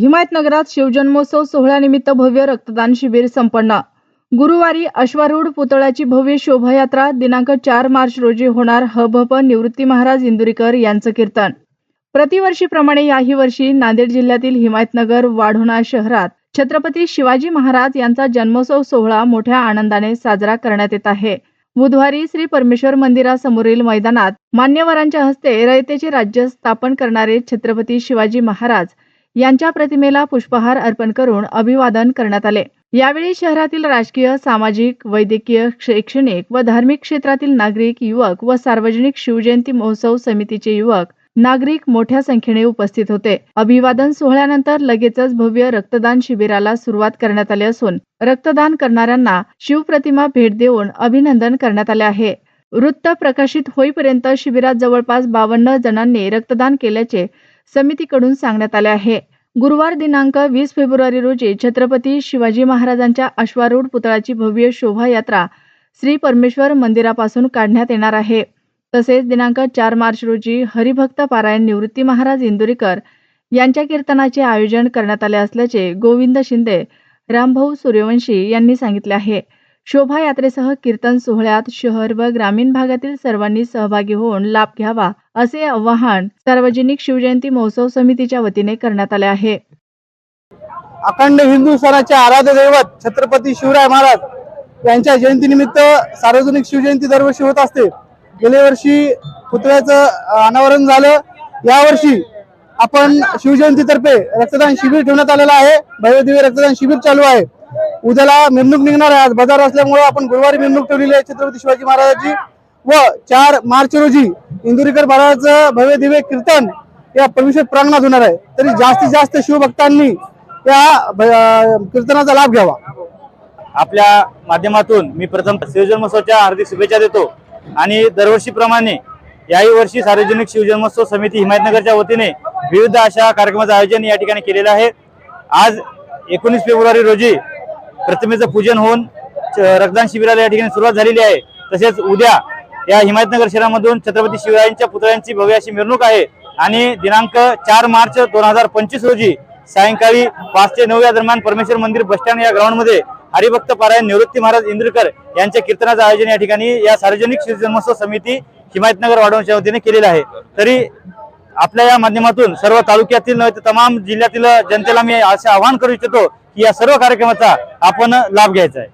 हिमायतनगरात शिवजन्मोत्सव सोहळ्यानिमित्त भव्य रक्तदान शिबिर संपन्न. गुरुवारी अश्वारूढ पुतळ्याची भव्य शोभायात्रा दिनांक चार मार्च रोजी होणार. हभप निवृत्ती महाराज इंदुरीकर यांचं कीर्तन. प्रतिवर्षीप्रमाणे याही वर्षी नांदेड जिल्ह्यातील हिमायतनगर वाढोणा शहरात छत्रपती शिवाजी महाराज यांचा जन्मोत्सव सोहळा मोठ्या आनंदाने साजरा करण्यात येत आहे. बुधवारी श्री परमेश्वर मंदिरासमोरील मैदानात मान्यवरांच्या हस्ते रयतेचे राज्य स्थापन करणारे छत्रपती शिवाजी महाराज यांच्या प्रतिमेला पुष्पहार अर्पण करून अभिवादन करण्यात आले. यावेळी शहरातील राजकीय सामाजिक वैद्यकीय शैक्षणिक व धार्मिक क्षेत्रातील नागरिक युवक व सार्वजनिक शिवजयंती महोत्सव समितीचे युवक नागरिक मोठ्या संख्येने उपस्थित होते. अभिवादन सोहळ्यानंतर लगेचच भव्य रक्तदान शिबिराला सुरुवात करण्यात आली असून रक्तदान करणाऱ्यांना शिवप्रतिमा भेट देऊन अभिनंदन करण्यात आले आहे. वृत्त प्रकाशित होईपर्यंत शिबिरात जवळपास बावन्न जणांनी रक्तदान केल्याचे समितीकडून सांगण्यात आले आहे. गुरुवार दिनांक वीस फेब्रुवारी रोजी छत्रपती शिवाजी महाराजांच्या अश्वारूढ पुतळ्याची भव्य शोभायात्रा श्री परमेश्वर मंदिरापासून काढण्यात येणार आहे. तसेच दिनांक चार मार्च रोजी हरिभक्त पारायण निवृत्ती महाराज इंदुरीकर यांच्या कीर्तनाचे आयोजन करण्यात आले असल्याचे गोविंद शिंदे रामभाऊ सूर्यवंशी यांनी सांगितले आहे. शोभायात्रेसह कीर्तन सोहळ्यात शहर व ग्रामीण भागातील सर्वांनी सहभागी होऊन लाभ घ्यावा असे आवाहन सार्वजनिक शिवजयंती महोत्सव समितीच्या वतीने करण्यात आले आहे. अखंड हिंदू सणाचे आराध्य दैवत छत्रपती शिवराय महाराज यांच्या जयंतीनिमित्त सार्वजनिक शिवजयंती दरवर्षी होत असते. गेल्या वर्षी पुतळ्याचं अनावरण झालं. यावर्षी आपण शिवजयंतीतर्फे रक्तदान शिबिर ठेवण्यात आलेलं आहे. भव्य दिव्य रक्तदान शिबिर चालू आहे. उद्याला मिरवणूक निघणार आहे. आज बाजार असल्यामुळे आपण गुरुवारी मिरवणूक ठेवलेली आहे छत्रपती शिवाजी महाराजांची. व चार मार्च रोजी इंदुरीकर महाराजांचं भव्य दिव्य कीर्तन या पवित्र प्रांगणात होणार आहे. तरी जास्तीत जास्त शिवभक्तांनी या भ- कीर्तनाचा लाभ घ्यावा. आपल्या माध्यमातून मी प्रथम शिवजन्मोत्सवाच्या हार्दिक शुभेच्छा देतो. आणि दरवर्षीप्रमाणे याही वर्षी सार्वजनिक शिवजन्मोत्सव समिती हिमायतनगरच्या वतीने विविध अशा कार्यक्रमाचं आयोजन या ठिकाणी केलेलं आहे. आज एकोणीस फेब्रुवारी रोजी प्रतिमेचं पूजन होऊन रक्तदान शिबिराला या ठिकाणी सुरुवात झालेली आहे. तसेच उद्या या हिमायतनगर शहरामधून छत्रपती शिवरायांच्या पुतळ्यांची भव्य अशी मिरवणूक आहे. आणि दिनांक चार मार्च दोन हजार पंचवीस रोजी सायंकाळी पाच ते नऊ या दरम्यान परमेश्वर मंदिर बसस्टँड या ग्राउंडमध्ये हरिभक्त पारायण निवृत्ती महाराज इंद्रकर यांच्या कीर्तनाचं आयोजन या ठिकाणी या सार्वजनिक शिवजन्मोत्सव समिती हिमायतनगर वाढवण्याच्या वतीने केलेलं आहे. तरी आपल्या या माध्यमातून सर्व तालुक्यातील नव्हे तमाम जिल्ह्यातील जनतेला मी असे आवाहन करू इच्छितो की या सर्व कार्यक्रमाचा आपण लाभ घ्यायचा आहे.